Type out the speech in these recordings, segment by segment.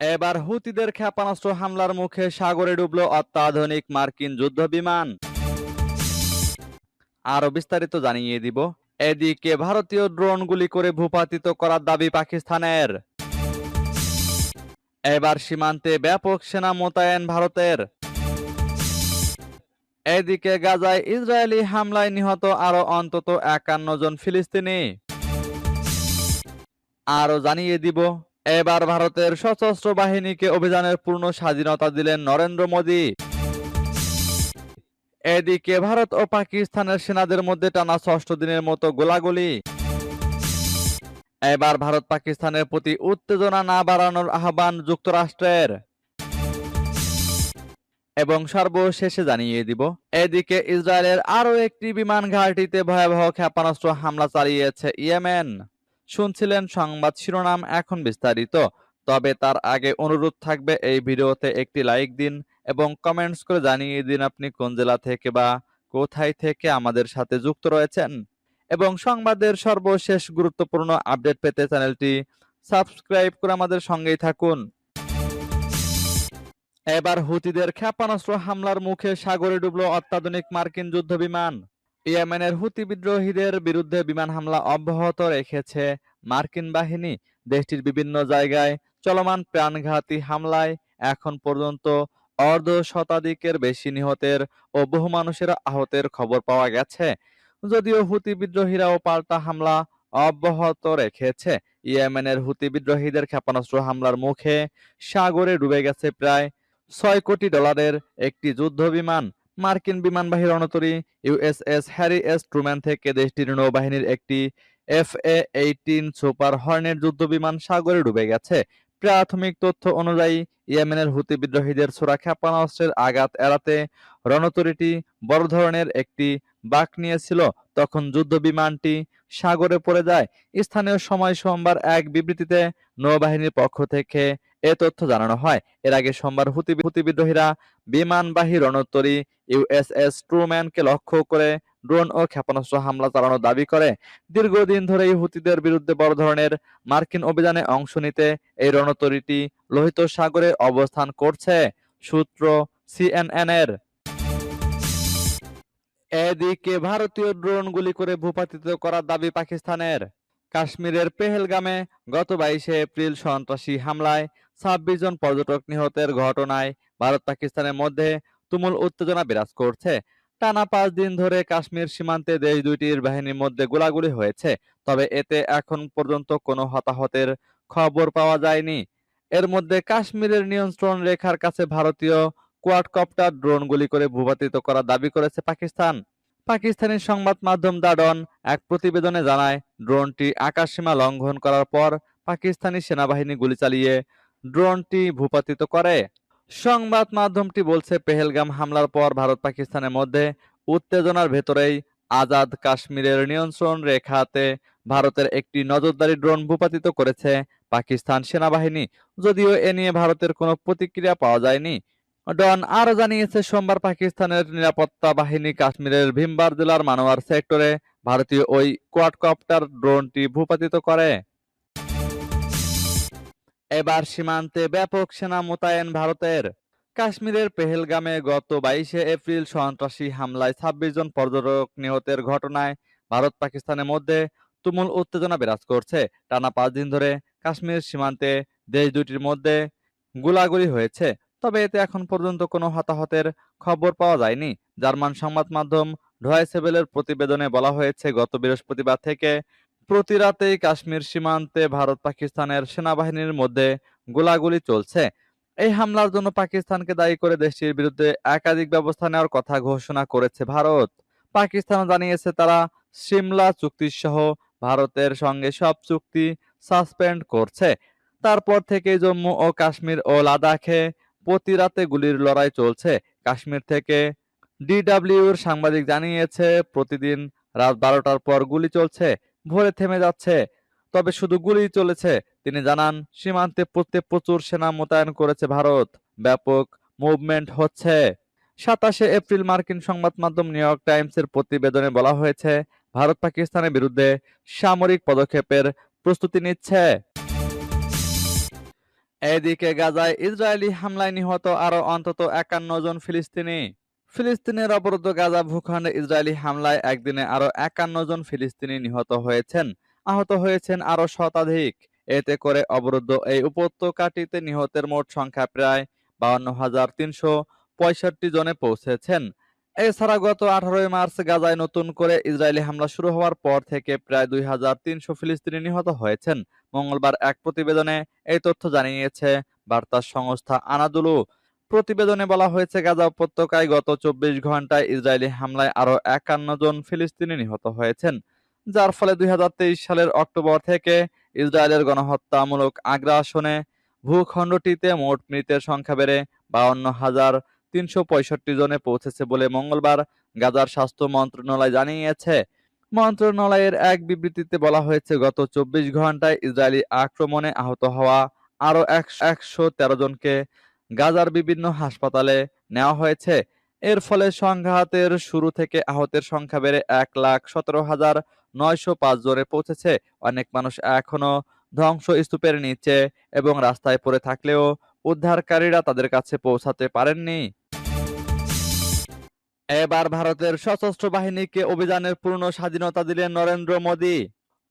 এবার হুতিদের ক্ষেপণাস্ত্র হামলার মুখে সাগরে ডুবল অত্যাধুনিক মার্কিন যুদ্ধ বিমান আরও বিস্তারিত জানিয়ে দিব। এদিকে ভারতীয় ড্রোন গুলি করে ভূপাতিত করার দাবি পাকিস্তানের। এবার সীমান্তে ব্যাপক সেনা মোতায়েন ভারতের। এদিকে গাজায় ইসরায়েলি হামলায় নিহত আরও অন্তত একান্ন জন ফিলিস্তিনি। আরও জানিয়ে দিব এবার ভারতের সশস্ত্র বাহিনীকে অভিযানের পূর্ণ স্বাধীনতা দিলেন নরেন্দ্র মোদী। এদিকে ভারত ও পাকিস্তানের সেনাদের মধ্যে টানা ষষ্ঠ দিনের মতো গোলাগুলি। এবার ভারত পাকিস্তানের প্রতি উত্তেজনা না বাড়ানোর আহ্বান যুক্তরাষ্ট্রের। এবং সর্বশেষে জানিয়ে দিব, এদিকে ইসরায়েলের আরও একটি বিমান ঘাটিতে ভয়াবহ ক্ষেপণাস্ত্র হামলা চালিয়েছে ইয়েমেন। শুনছিলেন সংবাদ শিরোনাম এখন বিস্তারিত। তবে তার আগে অনুরোধ থাকবে এই ভিডিওতে একটি লাইক দিন এবং কমেন্টস করে জানিয়ে দিন আপনি কোন জেলা থেকে বা কোথায় থেকে আমাদের সাথে যুক্ত রয়েছেন। এবং সংবাদের সর্বশেষ গুরুত্বপূর্ণ আপডেট পেতে চ্যানেলটি সাবস্ক্রাইব করে আমাদের সঙ্গেই থাকুন। এবার হুতিদের ক্ষেপণাস্ত্র হামলার মুখে সাগরে ডুবল অত্যাধুনিক মার্কিন যুদ্ধ বিমান ইয়েমেনের হুতি বিদ্রোহীদের বিরুদ্ধে বিমান হামলা অব্যাহত রেখেছে মার্কিন বাহিনী। দেশটির বিভিন্ন জায়গায় চলমান প্রাণঘাতী হামলায় এখন পর্যন্ত অর্ধ শতাধিকের বেশি নিহতের ও বহু মানুষের আহতের খবর পাওয়া গেছে। যদিও হুতি বিদ্রোহীরাও পাল্টা হামলা অব্যাহত রেখেছে। ইয়েমেনের হুতি বিদ্রোহীদের ক্ষেপণাস্ত্র হামলার মুখে সাগরে ডুবে গেছে প্রায় ছয় কোটি ডলারের একটি যুদ্ধ বিমান মার্কিন বিমানবাহী রণতরী ইউএসএস হ্যারি এস ট্রুম্যান থেকে দেশটির নৌবাহিনীর একটি F A eighteen super hornet যুদ্ধ বিমান সাগরে ডুবে গেছে। প্রাথমিক তথ্য অনুযায়ী, ইয়েমেনের হুতি বিদ্রোহীদের ছোড়া ক্ষেপণাস্ত্রের আঘাত এড়াতে রণতরীটি বড় ধরনের একটি বাঁক নিয়েছিল। তখন যুদ্ধ বিমানটি সাগরে পড়ে যায়। স্থানীয় সময় সোমবার এক বিবৃতিতে নৌবাহিনীর পক্ষ থেকে এ তথ্য জানানো হয়। এর আগে সোমবার হুতি বিদ্রোহীরা বিমানবাহী রণতরী ইউএসএস ট্রুম্যানকে লক্ষ্য করে ড্রোন ও ক্ষেপণাস্ত্র হামলা চালানোর দাবি করে। দীর্ঘদিন ধরেই হুতিদের বিরুদ্ধে বড় ধরনের মার্কিন অভিযানে অংশ নিতে এই রণতরীটি লোহিত সাগরে অবস্থান করছে, সূত্র সিএনএন এর এদিকে ভারতীয় ড্রোন গুলি করে ভূপাতিত করার দাবি পাকিস্তানের। কাশ্মীরের পেহেলগামে গত বাইশে এপ্রিল সন্ত্রাসী হামলায় ছাব্বিশ জন পর্যটক নিহতের ঘটনায় ভারত পাকিস্তানের মধ্যে তুমুল উত্তেজনা বিরাজ করছে। টানা পাঁচ দিন ধরে কাশ্মীর সীমান্তে দেশ দুইটির বাহিনীর মধ্যে গোলাগুলি হয়েছে, তবে এতে এখন পর্যন্ত কোনো হতাহতের খবর পাওয়া যায়নি। এর মধ্যে কাশ্মীরের নিয়ন্ত্রণ রেখার কাছে ভারতীয় কোয়াডকপ্টার ড্রোন গুলি করে ভূপাতিত করার দাবি করেছে পাকিস্তান। পাকিস্তানি সংবাদ মাধ্যম দাডন এক প্রতিবেদনে জানায়, ড্রোনটি আকাশসীমা লঙ্ঘন করার পর পাকিস্তানি সেনাবাহিনী গুলি চালিয়ে ড্রোনটি ভূপাতিত করে। সংবাদ মাধ্যমটি বলছে, পেহেলগাম হামলার পর ভারত পাকিস্তানের মধ্যে উত্তেজনার ভেতরেই আজাদ কাশ্মীরের নিয়ন্ত্রণ রেখাতে ভারতের একটি নজরদারি ড্রোন ভূপাতিত করেছে পাকিস্তান সেনাবাহিনী। যদিও এ নিয়ে ভারতের কোনো প্রতিক্রিয়া পাওয়া যায়নি। ডন আরও জানিয়েছে, সোমবার পাকিস্তানের নিরাপত্তা বাহিনী কাশ্মীরের ভিমবার জেলার মানোয়ার সেক্টরে ভারতীয় ওই কোয়াডকপ্টার ড্রোনটি ভূপাতিত করে। এবার সীমান্তে ব্যাপক সেনা মোতায়েন ভারতের। কাশ্মীরের পেহেলগামে গত বাইশে এপ্রিল সন্ত্রাসী হামলায় ছাব্বিশ জন পর্যটক নিহতের ঘটনায় ভারত পাকিস্তানের মধ্যে তুমুল উত্তেজনা বিরাজ করছে। টানা পাঁচ দিন ধরে কাশ্মীর সীমান্তে দেশ দুটির মধ্যে গোলাগুলি হয়েছে, তবে এতে এখন পর্যন্ত কোনো হতাহতের খবর পাওয়া যায়নি। জার্মান সংবাদ মাধ্যম ডয়েসেবেলের প্রতিবেদনে বলা হয়েছে, গত বৃহস্পতিবার থেকে প্রতি রাতেই কাশ্মীর সীমান্তে ভারত পাকিস্তানের সেনাবাহিনীর মধ্যে গোলাগুলি চলছে। এই হামলার জন্য পাকিস্তানকে দায়ী করে দেশটির বিরুদ্ধে একাধিক ব্যবস্থা নেওয়ার কথা ঘোষণা করেছে ভারত। পাকিস্তান জানিয়েছে তারা সিমলা চুক্তি সহ ভারতের সঙ্গে সব চুক্তি সাসপেন্ড করছে। তারপর থেকে জম্মু ও কাশ্মীর ও লাদাখে প্রতি রাতে গুলির লড়াই চলছে। কাশ্মীর থেকে ডিডাব্লিউর সাংবাদিক জানিয়েছে, প্রতিদিন রাত বারোটার পর গুলি চলছে। ভোরে থেমে যাচ্ছে। তবে শুধু গুলি চলেছে। তিনি জানান, সীমান্তে প্রত্যেক প্রচুর সেনা মোতায়েন করেছে ভারত। ব্যাপক মুভমেন্ট হচ্ছে। সাতাশে এপ্রিল মার্কিন সংবাদ মাধ্যম নিউ ইয়র্ক টাইমসের প্রতিবেদনে বলা হয়েছে, ভারত পাকিস্তানের বিরুদ্ধে সামরিক পদক্ষেপের প্রস্তুতি নিচ্ছে। এদিকে গাজায় ইসরায়েলি হামলায় নিহত আরও অন্তত একান্ন জন ফিলিস্তিনি। ফিলিস্তিনের অবরুদ্ধ গাজা ভূখণ্ডে ইসরায়েলি হামলায় একদিনে আরও একান্ন জন ফিলিস্তিনি নিহত হয়েছেন। আহত হয়েছেন আরও শতাধিক। এতে করে অবরুদ্ধ এই উপত্যকাটিতে নিহতের মোট সংখ্যা প্রায় বাউন্ন হাজার তিনশো পঁয়ষট্টি জনে পৌঁছেছেন। এছাড়া গত আঠারোই মার্চ গাজায় নতুন করে ইসরায়েলি হামলা শুরু হওয়ার পর থেকে প্রায় দুই হাজার তিনশো ফিলিস্তিনি নিহত হয়েছেন। মঙ্গলবার এক প্রতিবেদনে এই তথ্য জানিয়েছে বার্তা সংস্থা আনাদুলু। প্রতিবেদনে বলা হয়েছে, গাজা উপত্যকায় গত চব্বিশ ঘন্টায় ইসরায়েলি হামলায় আরও একান্ন জন ফিলিস্তিনি নিহত হয়েছেন, যার ফলে দুই হাজার তেইশ সালের অক্টোবর থেকে ইসরায়েলের গণহত্যামূলক আগ্রাসনে ভূখণ্ডটিতে মোট মৃতের সংখ্যা বেড়ে বাউন্ন হাজার তিনশো পঁয়ষট্টি জনে পৌঁছেছে বলে মঙ্গলবার গাজার স্বাস্থ্য মন্ত্রণালয় জানিয়েছে। মন্ত্রণালয়ের এক বিবৃতিতে বলা হয়েছে, গত চব্বিশ ঘন্টায় ইসরায়েলি আক্রমণে আহত হওয়া আরও একশো তেরো জনকে গাজার বিভিন্ন হাসপাতালে নেওয়া হয়েছে। এর ফলে সংঘাতের শুরু থেকে আহতের সংখ্যা বেড়ে এক লাখ সতেরো হাজার নয়শো পাঁচ জনে পৌঁছেছে। অনেক মানুষ এখনও ধ্বংসস্তূপের নিচে এবং রাস্তায় পড়ে থাকলেও উদ্ধারকারীরা তাদের কাছে পৌঁছাতে পারেননি। এবার ভারতের সশস্ত্র বাহিনীকে অভিযানের পূর্ণ স্বাধীনতা দিলেন নরেন্দ্র মোদী।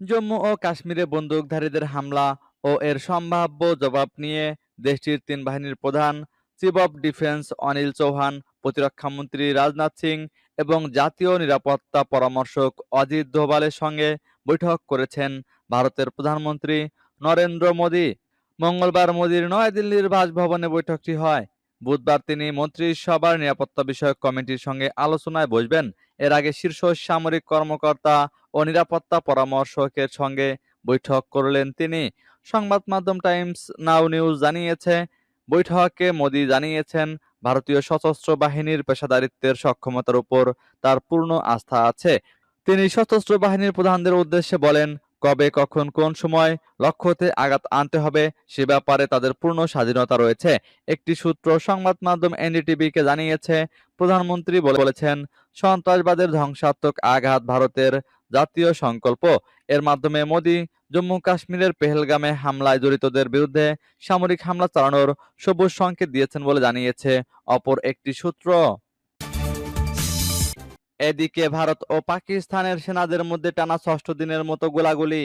জম্মু ও কাশ্মীরে বন্দুকধারীদের হামলা ও এর সম্ভাব্য জবাব নিয়ে দেশটির তিন বাহিনীর প্রধান chief of defence Anil Chauhan, প্রতিরক্ষা মন্ত্রী রাজনাথ সিং এবং জাতীয় নিরাপত্তা পরামর্শক অজিত দোভালের সঙ্গে বৈঠক করেছেন ভারতের প্রধানমন্ত্রী নরেন্দ্র মোদী। মঙ্গলবার মোদীর নয়াদিল্লির বাসভবনে বৈঠকটি হয়। বুধবার তিনি মন্ত্রিসভার নিরাপত্তা বিষয়ক কমিটির সঙ্গে আলোচনায় বসবেন। এর আগে শীর্ষ সামরিক কর্মকর্তা ও নিরাপত্তা পরামর্শকের সঙ্গে বৈঠক করলেন তিনি। সংবাদ মাধ্যম টাইমস নাও নিউজ জানিয়েছে। বৈঠকে মোদী জানিয়েছেন, ভারতীয় সশস্ত্র বাহিনীর পেশাদারিত্বের সক্ষমতার উপর তার পূর্ণ আস্থা আছে। তিনি সশস্ত্র বাহিনীর প্রধানদের উদ্দেশ্যে বলেন, কবে, কখন, কোন সময় লক্ষ্যতে আঘাত আনতে হবে সে ব্যাপারে তাদের পূর্ণ স্বাধীনতা রয়েছে। একটি সূত্র সংবাদ মাধ্যম এনডিটিভিকে জানিয়েছে, প্রধানমন্ত্রী বলেছেন, সন্ত্রাসবাদের ধ্বংসাত্মক আঘাত ভারতের জাতীয় সংকল্প। এর মাধ্যমে মোদী জম্মু কাশ্মীরের পেহেলগামে হামলায় জড়িতদের বিরুদ্ধে সামরিক হামলা চালানোর সবুজ সংকেত দিয়েছেন বলে জানিয়েছে অপর একটি সূত্র। এদিকে ভারত ও পাকিস্তানের সেনাদের মধ্যে টানা ষষ্ঠ দিনের মতো গোলাগুলি।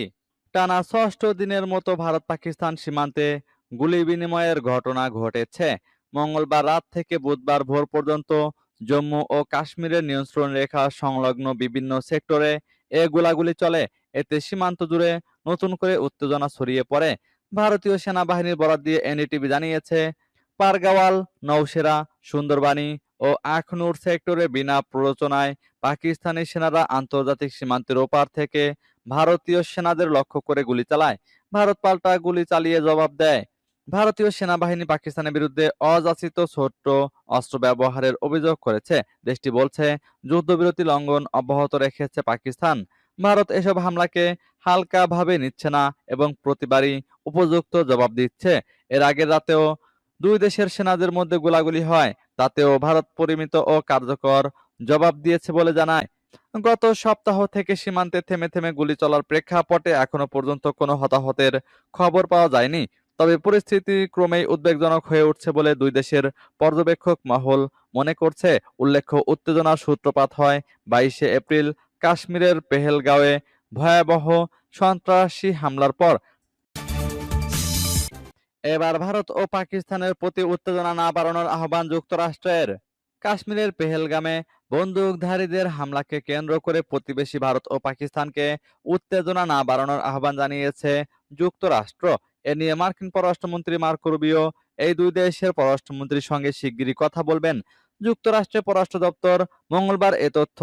টানা ষষ্ঠ দিনের মতো ভারত পাকিস্তান সীমান্তে গুলি বিনিময়ের ঘটনা ঘটেছে। মঙ্গলবার রাত থেকে বুধবার ভোর পর্যন্ত জম্মু ও কাশ্মীরের নিয়ন্ত্রণ রেখা সংলগ্ন বিভিন্ন সেক্টরে এ গোলাগুলি চলে। এতে সীমান্ত জুড়ে নতুন করে উত্তেজনা ছড়িয়ে পড়ে। ভারতীয় সেনাবাহিনীর বরাদ দিয়ে এনডিটিভি জানিয়েছে, পারগাওয়াল নৌসেরা সুন্দরবাণী ও আখনুর সেক্টরে বিনা প্ররোচনায় পাকিস্তানি সেনারা আন্তর্জাতিক সীমান্তের ওপার থেকে ভারতীয় সেনাদের লক্ষ্য করে গুলি চালায়। ভারত পাল্টা গুলি চালিয়ে জবাব দেয়। ভারতীয় সেনাবাহিনী পাকিস্তানের বিরুদ্ধে অযাচিত ছোট্ট অস্ত্র ব্যবহারের অভিযোগ করেছে। দেশটি বলছে, যুদ্ধবিরতি লঙ্ঘন অব্যাহত রেখেছে পাকিস্তান। ভারত এসব হামলাকে হালকাভাবে নিচ্ছে না এবং প্রতিবারই উপযুক্ত জবাব দিচ্ছে। এর আগের রাতেও দুই দেশের সেনাদের মধ্যে গোলাগুলি হয়, তাতেও ভারত পরিমিত ও কার্যকর জবাব দিয়েছে বলে জানায়। গত সপ্তাহ থেকে সীমান্তে থেমে থেমে গুলি চলার প্রেক্ষাপটে এখনও পর্যন্ত কোনো হতাহতের খবর পাওয়া যায়নি। তবে পরিস্থিতি ক্রমেই উদ্বেগজনক হয়ে উঠছে বলে দুই দেশের পর্যবেক্ষক মহল মনে করছে, উল্লেখ্য উত্তেজনার সূত্রপাত হয় বাইশে এপ্রিল কাশ্মীরের পেহেলগাঁওয়ে ভয়াবহ সন্ত্রাসী হামলার পর। এবার ভারত ও পাকিস্তানের প্রতি উত্তেজনা না বাড়ানোর আহ্বান যুক্তরাষ্ট্রের। কাশ্মীরের পেহেলগামে বন্দুকধারীদের হামলাকে কেন্দ্র করে প্রতিবেশী ভারত ও পাকিস্তানকে উত্তেজনা না বাড়ানোর আহ্বান জানিয়েছে যুক্তরাষ্ট্র। এ নিয়ে মার্কিন পররাষ্ট্রমন্ত্রী মার্কো রুবিও এই দুই দেশের পররাষ্ট্রমন্ত্রীর সঙ্গে শিগগিরই কথা বলবেন। যুক্তরাষ্ট্রের পররাষ্ট্র দপ্তর মঙ্গলবার এ তথ্য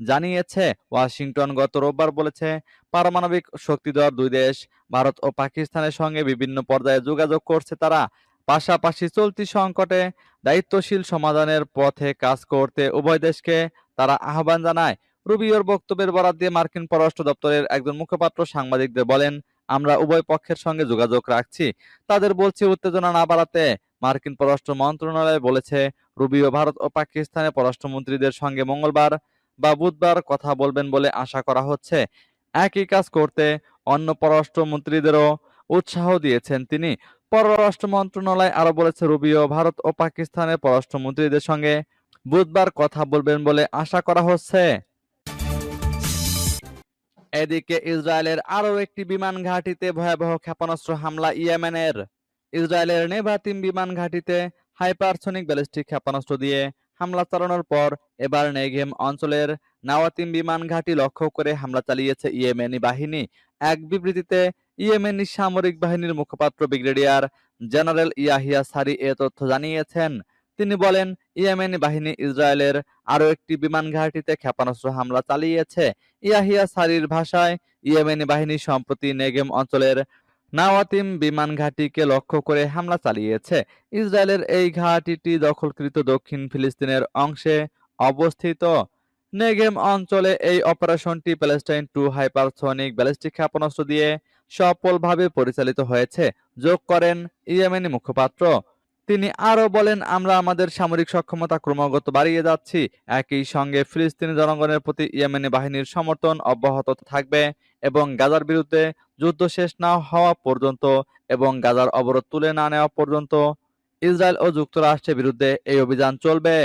জানিয়েছে। ওয়াশিংটন গত রোববার বলেছে, পারমাণবিক শক্তিধর দুই দেশ, ভারত ও পাকিস্তানের সঙ্গে বিভিন্ন পর্যায়ে যোগাযোগ করছে তারা। পাশাপাশি চলতি সংকটে দায়িত্বশীল সমাধানের পথে কাজ করতে উভয় দেশকে তারা আহ্বান জানায়। রুবিওর বক্তব্যের বরাদ দিয়ে মার্কিন পররাষ্ট্র দপ্তরের একজন মুখপাত্র সাংবাদিকদের বলেন আমরা উভয় পক্ষের সঙ্গে যোগাযোগ রাখছি। তাদের বলছি, উত্তেজনা না বাড়াতে। মার্কিন পররাষ্ট্র মন্ত্রণালয় বলেছে রুবিও ভারত ও পাকিস্তানের পররাষ্ট্রমন্ত্রীদের সঙ্গে মঙ্গলবার বা বুধবার কথা বলবেন বলে আশা করা হচ্ছে। একই কাজ করতে অন্য পররাষ্ট্রমন্ত্রীদেরও উৎসাহ দিয়েছেন তিনি। পররাষ্ট্র মন্ত্রণালয় আরও বলেছে রুবিও ভারত ও পাকিস্তানের পররাষ্ট্রমন্ত্রীদের সঙ্গে বুধবার কথা বলবেন বলে আশা করা হচ্ছে। এদিকে ইসরায়েলের আরও একটি বিমান ঘাঁটিতে ভয়াবহ ক্ষেপণাস্ত্র হামলা ইয়েমেনের। ইসরায়েলের নেভাতিম বিমান ঘাঁটিতে হাইপারসনিক ব্যালিস্টিক ক্ষেপণাস্ত্র দিয়ে হামলা চালানোর পর এবার নেগেম অঞ্চলের নাওয়াতিম বিমান ঘাঁটি লক্ষ্য করে হামলা চালিয়েছে ইয়েমেনি বাহিনী। এক বিবৃতিতে, ইয়েমেনি সামরিক বাহিনীর মুখপাত্র ব্রিগেডিয়ার জেনারেল ইয়াহিয়া সারি এ তথ্য জানিয়েছেন তিনি বলেন, ইয়েমেনি বাহিনী ইসরায়েলের আরও একটি বিমান ঘাঁটিতে ক্ষেপণাস্ত্র হামলা চালিয়েছে। ইয়াহিয়া সারির ভাষায়, ইয়েমেনি বাহিনী সম্প্রতি নেগেম অঞ্চলের নাওয়াতিম বিমান ঘাঁটিকে লক্ষ্য করে হামলা চালিয়েছে। ইসরায়েলের এই ঘাঁটিটি দখলকৃত দক্ষিণ ফিলিস্তিনের অংশে অবস্থিত। নেগেম অঞ্চলে এই অপারেশনটি প্যালেস্টাইন টু হাইপারসনিক ব্যালিস্টিক ক্ষেপণাস্ত্র দিয়ে সফলভাবে পরিচালিত হয়েছে। যোগ করেন ইয়েমেনি মুখপাত্র। তিনি আরও বলেন, আমরা আমাদের সামরিক সক্ষমতা ক্রমাগত বাড়িয়ে যাচ্ছি। একই সঙ্গে ফিলিস্তিনি জনগণের প্রতি ইয়েমেনি বাহিনীর সমর্থন অব্যাহত থাকবে এবং গাজার বিরুদ্ধে যুদ্ধ শেষ না হওয়া পর্যন্ত এবং গাজার অবরোধ তুলে না নেওয়া পর্যন্ত ইসরায়েল ও যুক্তরাষ্ট্রের বিরুদ্ধে এই অভিযান চলবে।